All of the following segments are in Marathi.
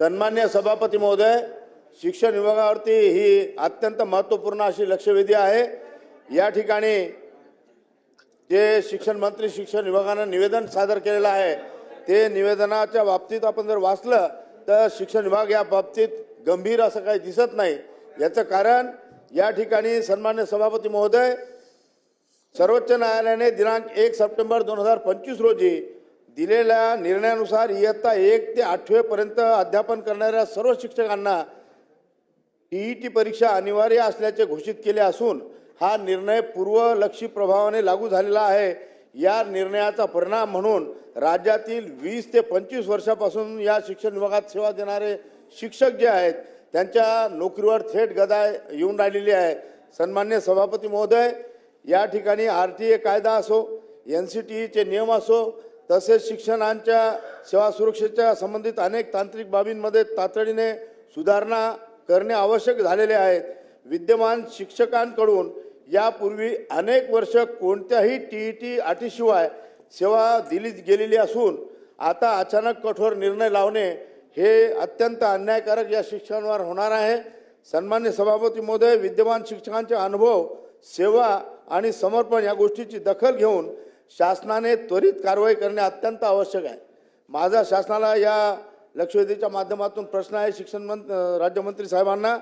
सन्मान्य सभापती महोदय शिक्षण विभागावरती ही अत्यंत महत्त्वपूर्ण अशी लक्षवेधी आहे. या ठिकाणी जे शिक्षण मंत्री शिक्षण विभागानं निवेदन सादर केलेलं आहे ते निवेदनाच्या बाबतीत आपण जर वाचलं तर शिक्षण विभाग या बाबतीत गंभीर असं काही दिसत नाही. याचं कारण या ठिकाणी सन्मान्य सभापती महोदय सर्वोच्च न्यायालयाने दिनांक एक सप्टेंबर दोन हजार पंचवीस रोजी दिलेल्या निर्णयानुसार इयत्ता एक ते आठवेपर्यंत अध्यापन करणाऱ्या सर्व शिक्षकांना टी टी परीक्षा अनिवार्य असल्याचे घोषित केले असून हा निर्णय पूर्वलक्षी प्रभावाने लागू झालेला आहे. या निर्णयाचा परिणाम म्हणून राज्यातील वीस ते पंचवीस वर्षापासून या शिक्षण विभागात सेवा देणारे शिक्षक जे आहेत त्यांच्या नोकरीवर थेट गदा येऊन राहिलेली आहे. सन्मान्य सभापती महोदय या ठिकाणी आर टी ए कायदा असो एन सी टी ईचे नियम असो तसेच शिक्षणांच्या सेवा सुरक्षेच्या संबंधित अनेक तांत्रिक बाबींमध्ये तातडीने सुधारणा करणे आवश्यक झालेले आहेत. विद्यमान शिक्षकांकडून यापूर्वी अनेक वर्ष कोणत्याही टी ई टी अटीशिवाय सेवा दिली गेलेली असून आता अचानक कठोर निर्णय लावणे हे अत्यंत अन्यायकारक या शिक्षणावर होणार आहे. सन्मान्य सभापती महोदय विद्यमान शिक्षकांचे अनुभव सेवा आणि समर्पण या गोष्टीची दखल घेऊन शासनाने त्वरित कारवाई करणे अत्यंत आवश्यक आहे. माझा शासनाला या लक्षवेधीच्या माध्यमातून प्रश्न आहे शिक्षण मंत राज्यमंत्री साहेबांना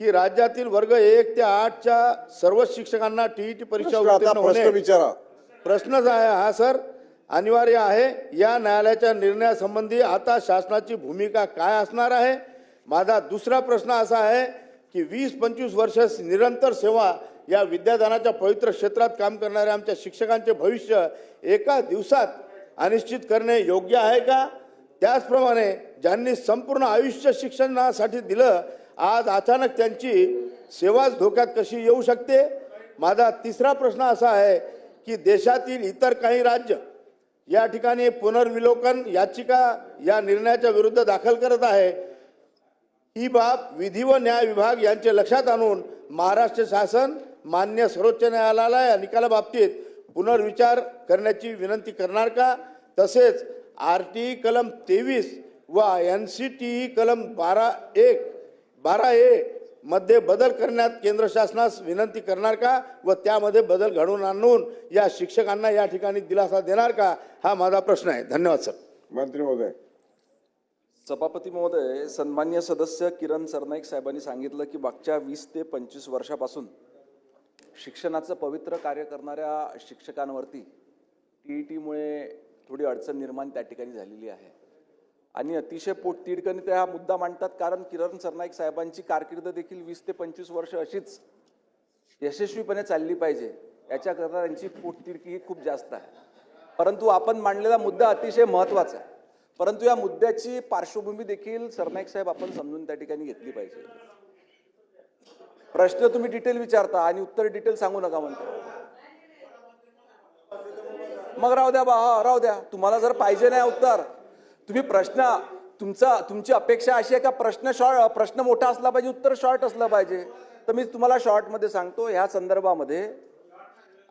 की राज्यातील वर्ग एक ते आठच्या सर्व शिक्षकांना टीईटी परीक्षा उत्तीर्ण प्रश्न होणे विचारा प्रश्नच आहे हा सर अनिवार्य आहे. या न्यायालयाच्या निर्णयासंबंधी आता शासनाची भूमिका काय असणार आहे? माझा दुसरा प्रश्न असा आहे की वीस पंचवीस वर्ष निरंतर सेवा या विद्यादानाच्या पवित्र क्षेत्रात काम करणाऱ्या आमच्या शिक्षकांचे भविष्य एका दिवसात अनिश्चित करणे योग्य आहे का? त्याचप्रमाणे ज्यांनी संपूर्ण आयुष्य शिक्षणासाठी दिलं आज अचानक त्यांची सेवाच धोक्यात कशी येऊ शकते? माझा तिसरा प्रश्न असा आहे की देशातील इतर काही राज्य या ठिकाणी पुनर्विलोकन याचिका या निर्णयाच्या विरुद्ध दाखल करत आहे. ही बाब विधी व न्याय विभाग यांचे लक्षात आणून महाराष्ट्र शासन मान्य सर्वोच्च न्यायालयाला या निकालाबाबतीत पुनर्विचार करण्याची विनंती करणार का? तसेच आर टी कलम तेवीस व एन सी टी कलम बारा एक बारा ए मध्ये बदल करण्यात केंद्र शासनास विनंती करणार का? व त्यामध्ये बदल घडवून आणून या शिक्षकांना या ठिकाणी दिलासा देणार का? हा माझा प्रश्न आहे. धन्यवाद सर. मंत्री महोदय. सभापती महोदय सन्मान्य सदस्य किरण सरनाईक साहेबांनी सांगितलं की मागच्या वीस ते पंचवीस वर्षापासून शिक्षणाचं पवित्र कार्य करणाऱ्या शिक्षकांवरती टी ई टीमुळे थोडी अडचण निर्माण त्या ठिकाणी झालेली आहे. आणि अतिशय पोटतिडकने ते हा मुद्दा मांडतात कारण किरण सरनाईक साहेबांची कारकीर्द देखील वीस ते पंचवीस वर्ष अशीच यशस्वीपणे चालली पाहिजे याच्याकरता त्यांची पोटतिडकी ही खूप जास्त आहे. परंतु आपण मांडलेला मुद्दा अतिशय महत्त्वाचा आहे. परंतु या मुद्द्याची पार्श्वभूमी देखील सरनाईक साहेब आपण समजून त्या ठिकाणी घेतली पाहिजे. प्रश्न तुम्ही डिटेल विचारता आणि उत्तर डिटेल सांगू नका म्हणतो. मग राहू द्या बा हा राहू द्या. तुम्हाला जर पाहिजे नाही उत्तर तुम्ही प्रश्न तुमचा तुमची अपेक्षा अशी आहे का प्रश्न शॉर्ट प्रश्न मोठा असला पाहिजे उत्तर शॉर्ट असलं पाहिजे? तर मी तुम्हाला शॉर्टमध्ये सांगतो ह्या संदर्भामध्ये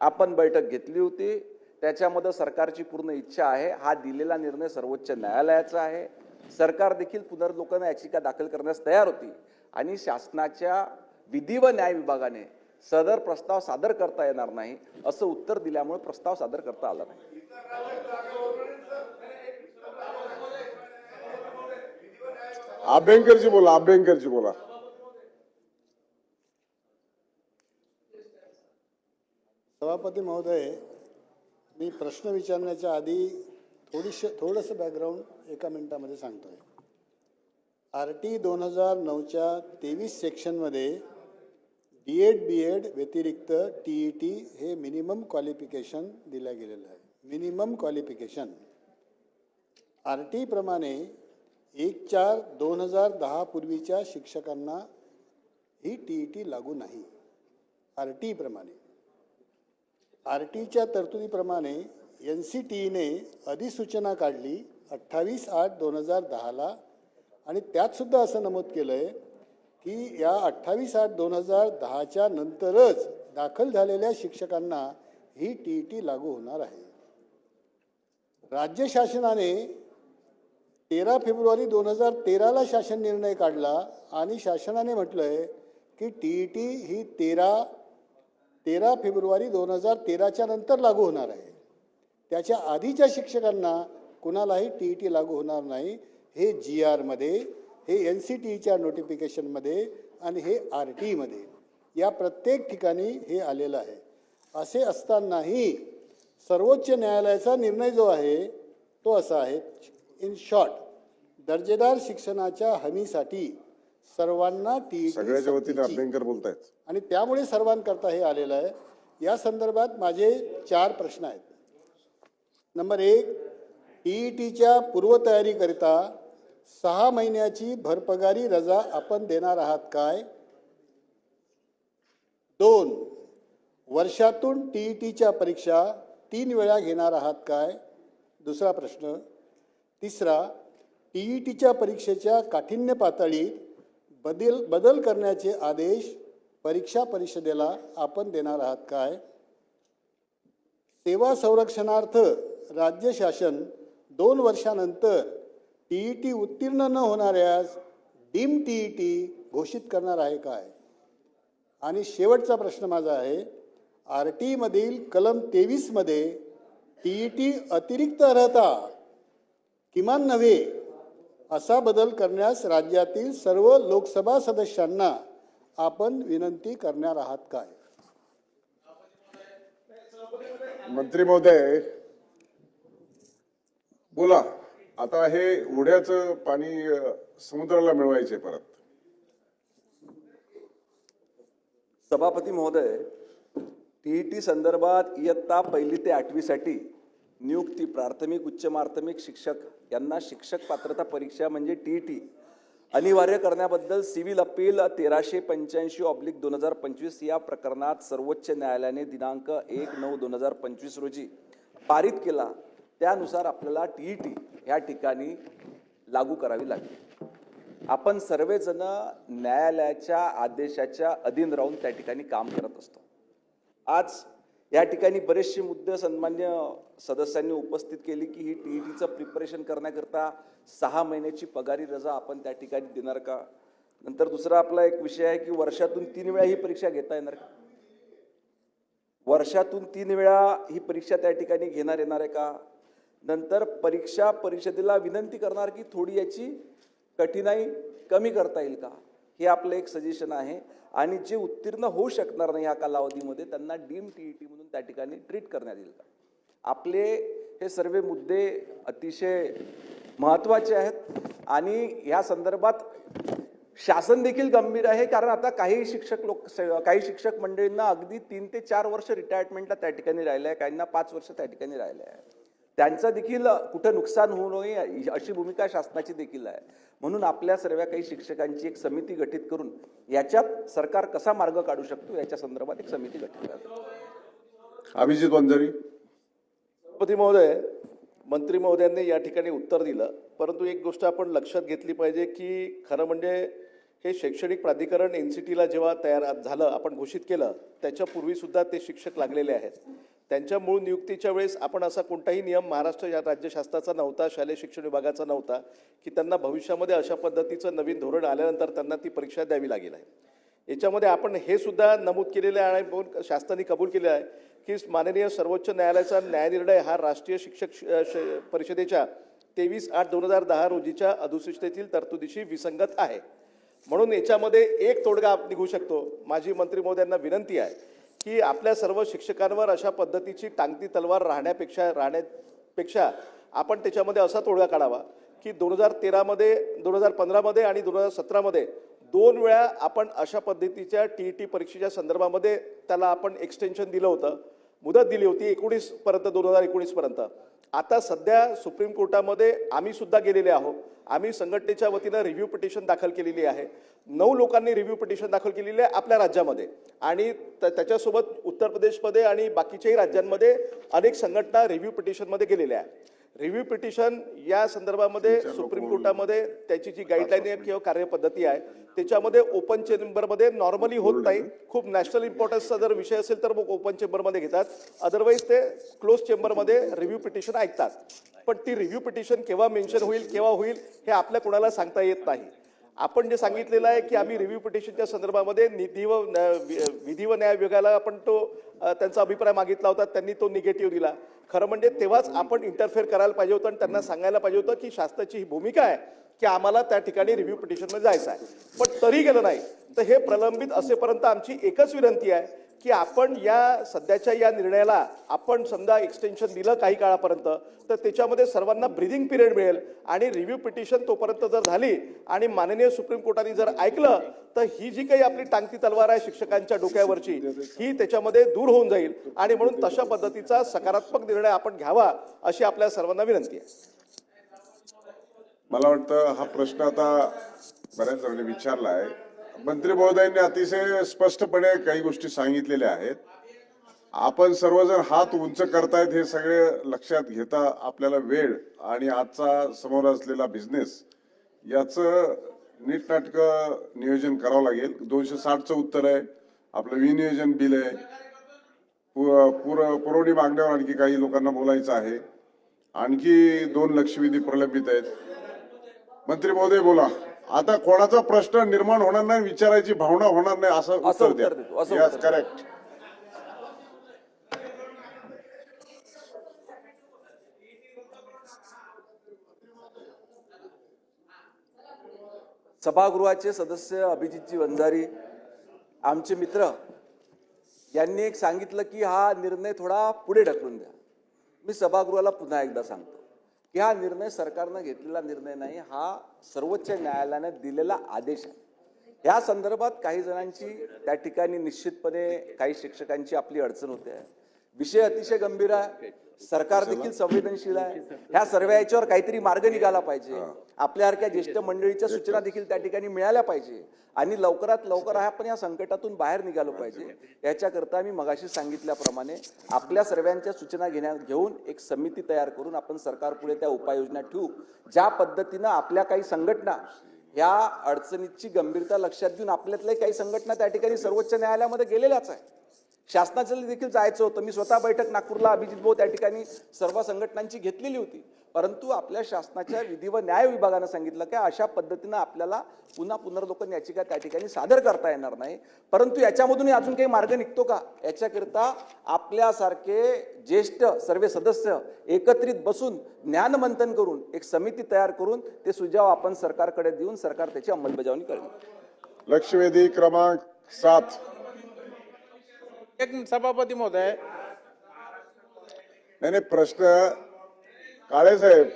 आपण बैठक घेतली होती. त्याच्यामध्ये सरकारची पूर्ण इच्छा आहे. हा दिलेला निर्णय सर्वोच्च न्यायालयाचा आहे. सरकार देखील पुनर्लोकन याचिका दाखल करण्यास तयार होती. आणि शासनाच्या विधी व न्याय विभागाने सदर प्रस्ताव सादर करता येणार नाही असं उत्तर दिल्यामुळे प्रस्ताव सादर करता आला नाही. अभ्यंकरजी बोला अभ्यंकरजी बोला. सभापती महोदय मी प्रश्न विचारण्याच्या आधी थोडीशी थोडंसं बॅकग्राऊंड एका मिनिटामध्ये सांगतो आहे आर टी दोन हजार नऊच्या तेवीस सेक्शनमध्ये डी एड बी एड व्यतिरिक्त टी ई टी हे मिनिमम क्वालिफिकेशन दिलं गेलेलं आहे मिनिमम क्वालिफिकेशन आर टीप्रमाणे एक चार दोन हजार दहा पूर्वीच्या शिक्षकांना ही टी ई टी लागू नाही. आर टीप्रमाणे आर टीच्या तरतुदीप्रमाणे एन सी टी ईने अधिसूचना काढली अठ्ठावीस आठ दोन हजार दहाला आणि त्यातसुद्धा असं नमूद केलं आहे की या अठ्ठावीस आठ दोन हजार दहाच्या नंतरच दाखल झालेल्या शिक्षकांना ही टी ई टी लागू होणार आहे. राज्य शासनाने तेरा फेब्रुवारी दोन हजार तेराला शासन निर्णय काढला आणि शासनाने म्हटलं आहे की टी ई टी ही तेरा तेरा फेब्रुवारी दोन हजार तेराच्या नंतर लागू होणार आहे. त्याच्या आधीच्या शिक्षकांना कुणालाही टी ई टी लागू होणार नाही हे जी आरमध्ये हे एन सी टी ईच्या नोटिफिकेशनमध्ये आणि हे आर टी ईमध्ये या प्रत्येक ठिकाणी हे आलेलं आहे. असे असतानाही सर्वोच्च न्यायालयाचा निर्णय जो आहे तो असा आहे. इन शॉर्ट दर्जेदार शिक्षणाच्या हमीसाठी सर्वांना टी सगळ्याच्या वतीने अभ्यंकर बोलतायत. आणि त्यामुळे सर्वांकरता हे आलेलं आहे. या संदर्भात माझे चार प्रश्न आहेत. नंबर एक टी ई टीच्या पूर्वतयारीकरिता सहा महिन्याची भरपगारी रजा आपण देणार आहात काय? दोन वर्षातून टी ई टीच्या परीक्षा तीन वेळा घेणार आहात काय? दुसरा प्रश्न. तिसरा टी ई टीच्या परीक्षेच्या काठिण्य पातळीत बदल बदल करण्याचे आदेश परीक्षा परिषदेला आपण देणार आहात काय? सेवा संरक्षणार्थ राज्य शासन दोन वर्षानंतर टी ई टी उत्तीर्ण न होणाऱ्यास डीम टी ई टी घोषित करणार आहे काय? आणि शेवटचा प्रश्न माझा आहे आर टीमधील कलम तेवीसमध्ये टी ई टी अतिरिक्त अर्हता किमान नव्हे असा बदल करण्यास राज्यातील सर्व लोकसभा सदस्यांना आपण विनंती करणार आहात काय? मंत्री महोदय बोला. आता हे ओढ्याचं पाणी समुद्राला मिळवायचे परत. सभापती महोदय टीईटी संदर्भात इयत्ता पहिली ते आठवीसाठी नियुक्ती प्राथमिक उच्च माध्यमिक शिक्षक यांना शिक्षक पात्रता परीक्षा म्हणजे टीईटी अनिवार्य करण्याबद्दल सिव्हिल अपील तेराशे पंच्याऐंशी ऑब्लिक दोन हजार पंचवीस या प्रकरणात सर्वोच्च न्यायालयाने दिनांक एक नऊ दोन हजार पंचवीस रोजी पारित केला. त्यानुसार आपल्याला टी ई टी ह्या ठिकाणी लागू करावी लागली. आपण सर्वजण न्यायालयाच्या आदेशाच्या अधीन राहून त्या ठिकाणी काम करत असतो. आज या ठिकाणी बरेचसे मुद्दे सन्मान्य सदस्यांनी उपस्थित केली की ही टी ई टीचं प्रिपरेशन करण्याकरता सहा महिन्याची पगारी रजा आपण त्या ठिकाणी देणार का? नंतर दुसरा आपला एक विषय आहे की वर्षातून तीन वेळा ही परीक्षा घेता येणार का? वर्षातून तीन वेळा ही परीक्षा त्या ठिकाणी घेणार येणार आहे का? नंतर परीक्षा परिषदेला विनंती करणार की थोडी याची कठीणाई कमी करता येईल का? हे आपलं एक सजेशन आहे. आणि जे उत्तीर्ण होऊ शकणार नाही या कालावधीमध्ये त्यांना डीम टी ई टी म्हणून त्या ठिकाणी ट्रीट करण्यात येईल. का आपले हे सर्व मुद्दे अतिशय महत्त्वाचे आहेत. आणि ह्या संदर्भात शासन देखील गंभीर आहे कारण आता काही शिक्षक लोक काही शिक्षक मंडळींना अगदी तीन ते चार वर्ष रिटायरमेंटला त्या ठिकाणी राहिलं आहे काहींना पाच वर्ष त्या ठिकाणी राहिलं आहे त्यांचं देखील कुठं नुकसान होऊ नये अशी भूमिका शासनाची देखील आहे. म्हणून आपल्या सर्व काही शिक्षकांची एक समिती गठीत करून याच्यात सरकार कसा मार्ग काढू शकतो याच्या संदर्भात एक समिती गठीत करा. अभिजित वंजारी. सभापती महोदय मंत्री महोदयांनी या ठिकाणी उत्तर दिलं. परंतु एक गोष्ट आपण लक्षात घेतली पाहिजे की खरं म्हणजे हे शैक्षणिक प्राधिकरण एन सी टीला जेव्हा तयार झालं आपण घोषित केलं त्याच्यापूर्वीसुद्धा ते शिक्षक लागलेले आहेत. त्यांच्या मूळ नियुक्तीच्या वेळेस आपण असा कोणताही नियम महाराष्ट्र या राज्य शासनाचा नव्हता शालेय शिक्षण विभागाचा नव्हता की त्यांना भविष्यामध्ये अशा पद्धतीचं नवीन धोरण आल्यानंतर त्यांना ती परीक्षा द्यावी लागेल आहे. याच्यामध्ये आपण हे सुद्धा नमूद केलेलं आहे आणि शासनाने कबूल केले आहे की माननीय सर्वोच्च न्यायालयाचा न्यायनिर्णय हा राष्ट्रीय शिक्षक श- श- परिषदेच्या तेवीस आठ दोन हजार दहा रोजीच्या अधिसूचनेतील तरतुदीशी विसंगत आहे. म्हणून याच्यामध्ये एक तोडगा निघू शकतो. माझी मंत्री महोदयांना विनंती आहे की आपल्या सर्व शिक्षकांवर अशा पद्धतीची टांगती तलवार राहण्यापेक्षा राहण्यापेक्षा आपण त्याच्यामध्ये असा तोडगा काढावा की दोन हजार तेरामध्ये दोन हजार पंधरामध्ये आणि दोन हजार सतरामध्ये दोन वेळा आपण अशा पद्धतीच्या टी ई टी परीक्षेच्या संदर्भामध्ये त्याला आपण एक्सटेन्शन दिलं होतं. मुदत दिली होती एकोणीसपर्यंत दोन हजार एकोणीसपर्यंत. आता सध्या सुप्रीम कोर्टामध्ये आम्ही सुद्धा गेलेले आहोत. आम्ही संघटनेच्या वतीनं रिव्ह्यू पिटिशन दाखल केलेली आहे. नऊ लोकांनी रिव्ह्यू पिटिशन दाखल केलेली आहे आपल्या राज्यामध्ये. आणि त्याच्यासोबत उत्तर प्रदेशमध्ये आणि बाकीच्याही राज्यांमध्ये अनेक संघटना रिव्ह्यू पिटिशनमध्ये गेलेल्या आहे रिव्ह्यू पिटिशन या संदर्भामध्ये सुप्रीम कोर्टामध्ये त्याची जी गाईडलाईन आहे किंवा कार्यपद्धती आहे त्याच्यामध्ये ओपन चेंबरमध्ये नॉर्मली होत नाही. खूप नॅशनल इम्पॉर्टन्सचा जर विषय असेल तर मग ओपन चेंबरमध्ये घेतात. अदरवाईज ते क्लोज चेंबरमध्ये रिव्ह्यू पिटिशन ऐकतात. पण ती रिव्ह्यू पिटिशन केव्हा मेन्शन होईल केव्हा होईल हे आपल्या कोणाला सांगता येत नाही. आपण जे सांगितलेलं आहे की आम्ही रिव्ह्यू पिटिशनच्या संदर्भामध्ये निधी व वि- विधी व न्याय विभागाला आपण तो त्यांचा अभिप्राय मागितला होता त्यांनी तो निगेटिव्ह दिला. खरं म्हणजे तेव्हाच आपण इंटरफेअर करायला पाहिजे होतं आणि त्यांना सांगायला पाहिजे होतं की शासनाची ही भूमिका आहे की आम्हाला त्या ठिकाणी रिव्ह्यू पिटिशनमध्ये जायचं आहे. पण तरी गेलं नाही. तर हे प्रलंबित असेपर्यंत आमची एकच विनंती आहे की आपण या सध्याच्या या निर्णयाला आपण समजा एक्सटेन्शन दिलं काही काळापर्यंत तर त्याच्यामध्ये सर्वांना ब्रिदिंग पिरियड मिळेल. आणि रिव्ह्यू पिटिशन तोपर्यंत जर झाली आणि माननीय सुप्रीम कोर्टाने जर ऐकलं तर ही जी काही आपली टांगती तलवार आहे शिक्षकांच्या डोक्यावरची ही त्याच्यामध्ये दूर होऊन जाईल. आणि म्हणून तशा पद्धतीचा सकारात्मक निर्णय आपण घ्यावा अशी आपल्या सर्वांना विनंती आहे. मला वाटतं हा प्रश्न आता बऱ्याच जणांनी विचारला आहे मंत्री महोदयांनी अतिशय स्पष्टपणे काही गोष्टी सांगितलेल्या आहेत. आपण सर्वजण हात उंच करतायत हे सगळे लक्षात घेता आपल्याला वेळ आणि आजचा समोर असलेला बिझनेस याचं नीटनाटक नियोजन करावं लागेल. दोनशे साठचं उत्तर आहे. आपलं विनियोजन बिल आहे. पु- पुर पुरवणी मागण्यावर आणखी काही लोकांना बोलायचं आहे. आणखी दोन लक्षवेधी प्रलंबित आहेत. मंत्री महोदय बोला. आता कोणाचा प्रश्न निर्माण होणार नाही विचारायची भावना होणार नाही असं असं उत्तर द्या. उत्तर देतो, असं Yes, उत्तर correct. सभागृहाचे सदस्य अभिजितजी वंजारी आमचे मित्र यांनी एक सांगितलं की हा निर्णय थोडा पुढे ढकलून द्या. मी सभागृहाला पुन्हा एकदा सांगतो. की हा निर्णय सरकारनं घेतलेला निर्णय नाही हा सर्वोच्च न्यायालयाने दिलेला आदेश आहे. या संदर्भात काही जणांची त्या ठिकाणी निश्चितपणे काही शिक्षकांची आपली अडचण होते. आहे विषय अतिशय गंभीर आहे. सरकार देखील संवेदनशील आहे. ह्या सर्व याच्यावर काहीतरी मार्ग निघाला पाहिजे. आपल्यासारख्या ज्येष्ठ मंडळीच्या सूचना देखील त्या ठिकाणी मिळाल्या पाहिजे. आणि लवकरात लवकर आपण या संकटातून बाहेर निघालो पाहिजे. याच्याकरता मी मगाशी सांगितल्याप्रमाणे आपल्या सर्वांच्या सूचना घेण्या घेऊन एक समिती तयार करून आपण सरकारपुढे त्या उपाययोजना ठेवू. ज्या पद्धतीनं आपल्या काही संघटना या अडचणीची गंभीरता लक्षात घेऊन आपल्यातल्या काही संघटना त्या ठिकाणी सर्वोच्च न्यायालयामध्ये गेलेल्याच आहे शासनाचं देखील जायचं होतं. मी स्वतः बैठक नागपूरला अभिजित भाऊ त्या ठिकाणी सर्व संघटनांची घेतलेली होती. परंतु आपल्या शासनाच्या विधी व न्याय विभागानं सांगितलं की अशा पद्धतीनं आपल्याला पुन्हा पुनर्लोकन याचिका त्या ठिकाणी सादर करता येणार नाही. परंतु याच्यामधूनही अजून काही मार्ग निघतो का? याच्याकरिता आपल्यासारखे ज्येष्ठ सर्व सदस्य एकत्रित बसून ज्ञानमंथन करून एक समिती तयार करून ते सुझाव आपण सरकारकडे देऊन सरकार त्याची अंमलबजावणी करेल. लक्षवेधी क्रमांक सात. एक सभापती महोदय. नाही नाही प्रश्न काळे साहेब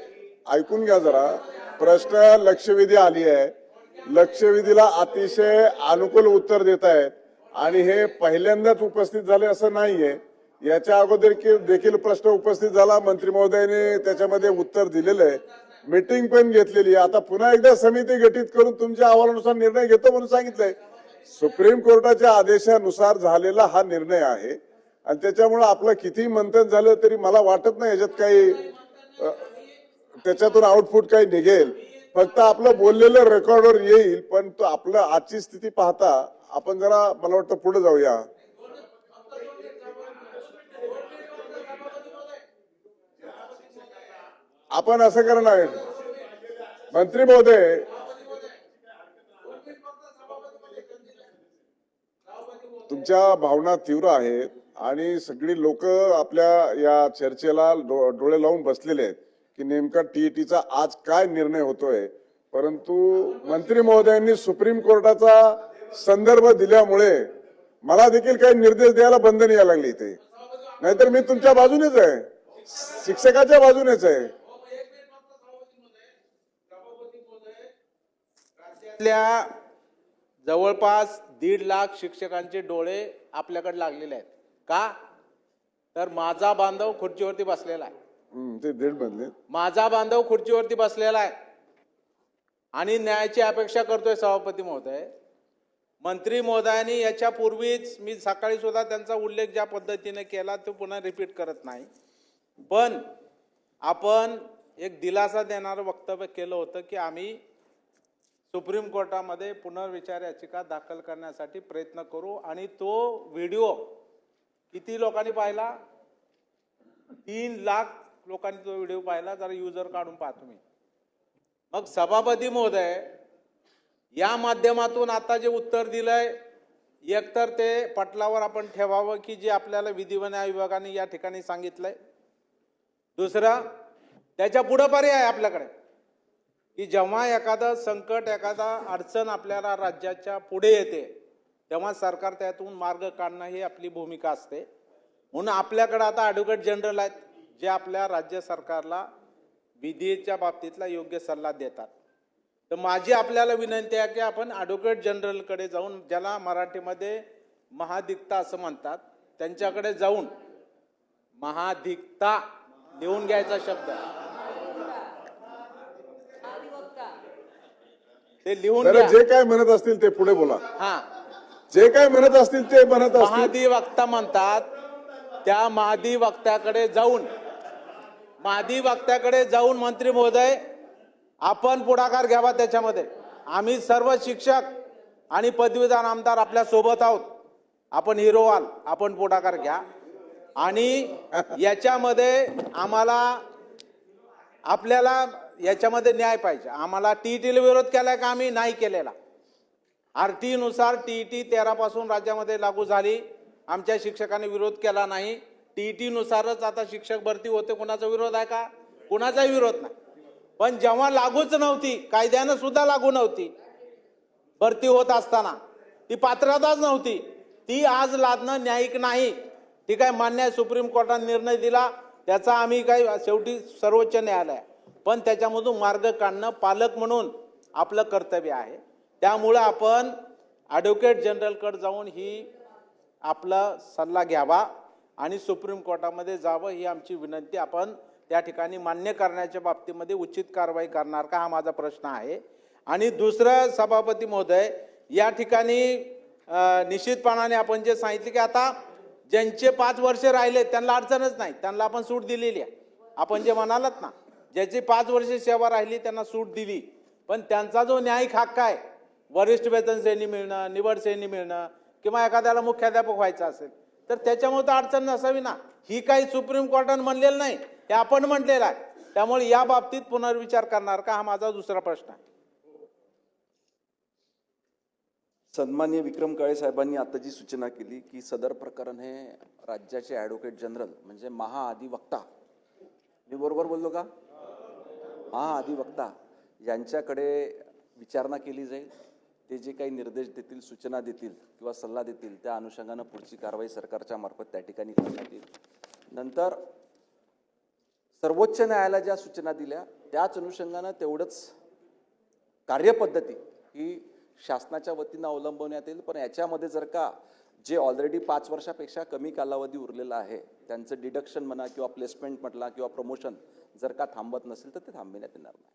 ऐकून घ्या जरा. प्रश्न लक्षवेधी आली आहे. लक्षवेधीला अतिशय अनुकूल उत्तर देत आहेत. आणि हे पहिल्यांदाच उपस्थित झाले असं नाहीये. याच्या अगोदर की- देखील प्रश्न उपस्थित झाला. मंत्री महोदयाने त्याच्यामध्ये उत्तर दिलेलं आहे. मीटिंग पण घेतलेली आहे. आता पुन्हा एकदा समिती गठीत करून तुमच्या अहवालानुसार निर्णय घेतो म्हणून सांगितलंय. सुप्रीम कोर्टाच्या आदेशानुसार झालेला हा निर्णय आहे. आणि त्याच्यामुळे आपलं किती मंथन झालं तरी मला वाटत नाही याच्यात काही त्याच्यातून आउटपुट काही निघेल. फक्त आपलं बोललेलं रेकॉर्डवर येईल पण तो आपलं आजची स्थिती पाहता आपण जरा मला वाटतं पुढे जाऊया. आपण असं करणार मंत्री महोदय तुमच्या भावना तीव्र आहेत आणि सगळी लोक आपल्या या चर्चेला डोळे लावून बसलेले आहेत की नेमका टीईटीचा आज काय निर्णय होतोय. परंतु मंत्री महोदयांनी सुप्रीम कोर्टाचा संदर्भ दिल्यामुळे मला देखील काही निर्देश द्यायला बंधन यायला लागले इथे. नाहीतर मी तुमच्या बाजूनेच आहे. शिक्षकाच्या बाजूनेच आहे राज्यातल्या जवळपास दीड लाख शिक्षकांचे डोळे आपल्याकडे लागलेले आहेत. का? तर माझा बांधव खुर्चीवरती बसलेला आहे. ते दीड बनले माझा बांधव खुर्चीवरती बसलेला आहे. आणि न्यायाची अपेक्षा करतोय सभापती महोदय. मंत्री महोदयांनी याच्या पूर्वीच मी सकाळी सुद्धा त्यांचा उल्लेख ज्या पद्धतीने केला तो पुन्हा रिपीट करत नाही. पण आपण एक दिलासा देणारं वक्तव्य केलं होतं की आम्ही सुप्रीम कोर्टामध्ये पुनर्विचार याचिका दाखल करण्यासाठी प्रयत्न करू आणि तो व्हिडिओ किती लोकांनी पाहिला? तीन लाख लोकांनी तो व्हिडिओ पाहिला. जरा युजर काढून पाहा तुम्ही. मग सभापती महोदय या माध्यमातून आता जे उत्तर दिलंय एकतर ते पटलावर आपण ठेवावं की जे आपल्याला विधिवन्याय विभागाने या ठिकाणी सांगितलंय. दुसरं त्याच्या पुढं पर्याय आहे आपल्याकडे. की जेव्हा एखादं संकट एखादा अडचण आपल्याला राज्याच्या पुढे येते तेव्हा सरकार त्यातून मार्ग काढणं ही आपली भूमिका असते. म्हणून आपल्याकडे आता ॲडव्होकेट जनरल आहेत जे आपल्या राज्य सरकारला विधीच्या बाबतीतला योग्य सल्ला देतात. तर माझी आपल्याला विनंती आहे की आपण ॲडव्होकेट जनरलकडे जाऊन ज्याला मराठीमध्ये महाधिकता असं म्हणतात त्यांच्याकडे जाऊन महाधिकता लिहून घ्यायचा शब्द ते लिहून जे काय म्हणत असतील ते पुढे बोला. हा. जे काय म्हणत असतील ते म्हणत असतील. महाधिवक्ता म्हणतात त्या महाधिवक्त्याकडे जाऊन महाधिवक्त्याकडे जाऊन मंत्री महोदय आपण पुढाकार घ्यावा त्याच्यामध्ये. आम्ही सर्व शिक्षक आणि पदवीधर आमदार आपल्यासोबत आहोत. आपण हिरो व्हाल आपण पुढाकार घ्या. आणि याच्यामध्ये आम्हाला आपल्याला याच्यामध्ये न्याय पाहिजे. आम्हाला टी टीला विरोध केला का आम्ही? नाही केलेला. आर टीनुसार टी टी तेरापासून राज्यामध्ये लागू झाली. आमच्या शिक्षकांनी विरोध केला नाही. टी टीनुसारच आता शिक्षक भरती होते. कोणाचा विरोध आहे का? कुणाचाही विरोध नाही. पण जेव्हा लागूच नव्हती कायद्यानं सुद्धा लागू नव्हती भरती होत असताना ती पात्रताच नव्हती. ती आज लादणं न्यायिक नाही. ठीक आहे मान्य सुप्रीम कोर्टाने निर्णय दिला. त्याचा आम्ही काही शेवटी सर्वोच्च न्यायालय पण त्याच्यामधून मार्ग काढणं पालक म्हणून आपलं कर्तव्य आहे. त्यामुळं आपण ॲडव्होकेट जनरलकडे जाऊन ही आपला सल्ला घ्यावा आणि सुप्रीम कोर्टामध्ये जावं ही आमची विनंती. आपण त्या ठिकाणी मान्य करण्याच्या बाबतीमध्ये उचित कारवाई करणार का हा माझा प्रश्न आहे. आणि दुसरं सभापती महोदय या ठिकाणी निश्चितपणाने आपण जे सांगितले की आता ज्यांचे पाच वर्ष राहिले त्यांना अडचणच नाही. त्यांना आपण सूट दिलेली आहे. आपण जे म्हणालात ना ज्याची पाच वर्ष सेवा राहिली त्यांना सूट दिली. पण त्यांचा जो न्यायिक हक्क आहे वरिष्ठ वेतन श्रेणी मिळणं निवड श्रेणी मिळणं किंवा एखाद्याला मुख्याध्यापक व्हायचं असेल तर त्याच्यामुळे तर अडचण नसावी ना. ही काही सुप्रीम कोर्टानं म्हणलेलं नाही हे आपण म्हटलेलं आहे. त्यामुळे या बाबतीत पुनर्विचार करणार का हा माझा दुसरा प्रश्न आहे. सन्मान्य विक्रम काळे साहेबांनी आता जी सूचना केली की सदर प्रकरण हे राज्याचे ॲडव्होकेट जनरल म्हणजे महाअधिवक्ता. मी बरोबर बोललो का? महाअधिवक्ता यांच्याकडे विचारणा केली जाईल. ते जे काही निर्देश देतील सूचना देतील किंवा सल्ला देतील त्या अनुषंगानं पुढची कारवाई सरकारच्या मार्फत त्या ठिकाणी करण्यात येईल. नंतर सर्वोच्च न्यायालयाला ज्या सूचना दिल्या त्याच अनुषंगानं तेवढंच कार्यपद्धती ही शासनाच्या वतीनं अवलंबवण्यात येईल. पण याच्यामध्ये जर का जे ऑलरेडी पाच वर्षापेक्षा कमी कालावधी उरलेला आहे त्यांचं डिडक्शन म्हणा किंवा प्लेसमेंट म्हटला किंवा प्रमोशन जर का थांबत नसेल तर ते थांबविण्यात येणार नाही.